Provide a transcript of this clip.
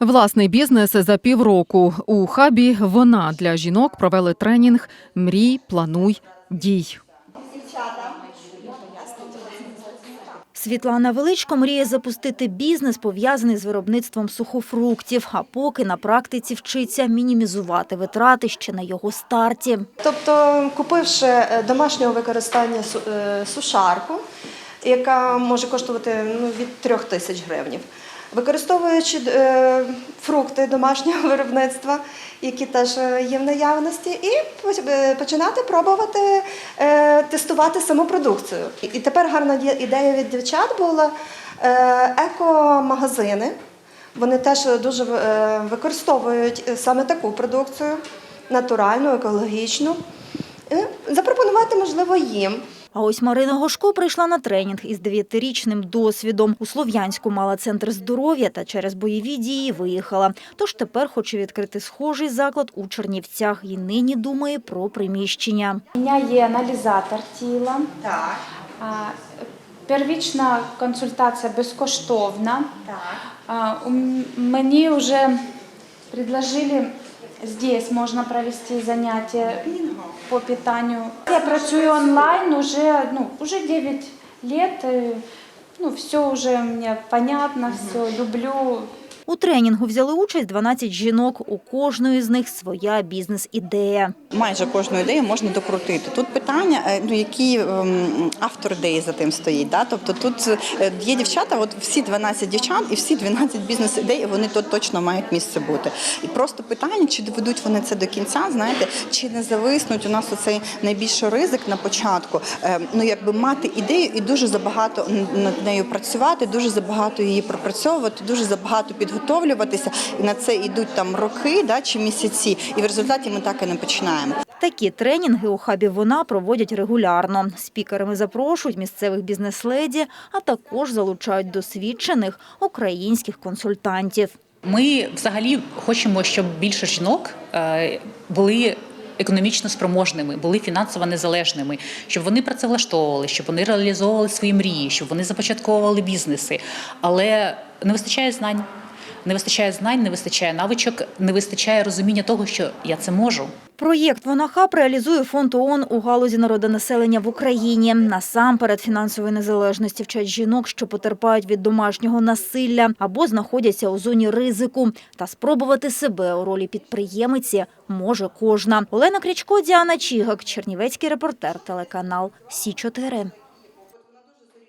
Власний бізнес за півроку. У хабі вона для жінок провели тренінг Мрій, плануй, дій. Світлана Величко мріє запустити бізнес, пов'язаний з виробництвом сухофруктів, а поки на практиці вчиться мінімізувати витрати ще на його старті. Тобто, купивши е, домашнього використання е, сушарку, яка може коштувати ну, від 3 тисяч гривень, використовуючи е, фрукти домашнього виробництва, які теж е, є в наявності, і е, починати пробувати тестувати саму продукцію. І тепер гарна ідея від дівчат була еко-магазини. Вони теж дуже використовують саме таку продукцію, натуральну, екологічну. Запропонувати можливо їм. А ось Марина Гошко прийшла на тренінг із дев'ятирічним досвідом. У Слов'янську мала центр здоров'я та через бойові дії виїхала. Тож тепер хоче відкрити схожий заклад у Чернівцях і нині думає про приміщення. У мене є аналізатор тіла. Так, А, Первічна консультація безкоштовна. так. У Мені вже предложили здесь можна провести заняття по питанню. Я працюю онлайн уже, ну, уже 9 лет. э, Ну, все уже мне понятно, все люблю. У тренінгу взяли участь 12 жінок. У кожної з них своя бізнес-ідея. Майже кожну ідею можна докрутити. Тут питання, е, ну які ем, автор ідеї за тим стоїть. Да? Тобто тут е, є дівчата, от всі 12 дівчат і всі 12 бізнес-ідей, вони тут точно мають місце бути. І просто питання, чи доведуть вони це до кінця, знаєте, чи не зависнуть у нас оцей найбільший ризик на початку. Е, Ну якби мати ідею і дуже забагато над нею працювати, дуже забагато її пропрацьовувати, дуже забагато підготовлюватися. І на це йдуть там роки, да, чи місяці. І в результаті ми так і не починаємо. Такі тренінги у хабі вона проводять регулярно. Спікерами запрошують місцевих бізнес-леді, а також залучають досвідчених українських консультантів. Ми взагалі хочемо, щоб більше жінок е, були. Економічно спроможними, були фінансово незалежними, щоб вони працевлаштовували, щоб вони реалізовували свої мрії, щоб вони започатковували бізнеси. Але не вистачає знань, не вистачає знань, не вистачає навичок, не вистачає розуміння того, що я це можу. Проєкт «Вона хаб» реалізує фонд ООН у галузі народонаселення в Україні. Насамперед фінансової незалежності вчать жінок, що потерпають від домашнього насилля або знаходяться у зоні ризику. Та спробувати себе у ролі підприємиці може кожна. Олена Крічко, Діана Чігак, Чернівецький репортер, телеканал Сі 4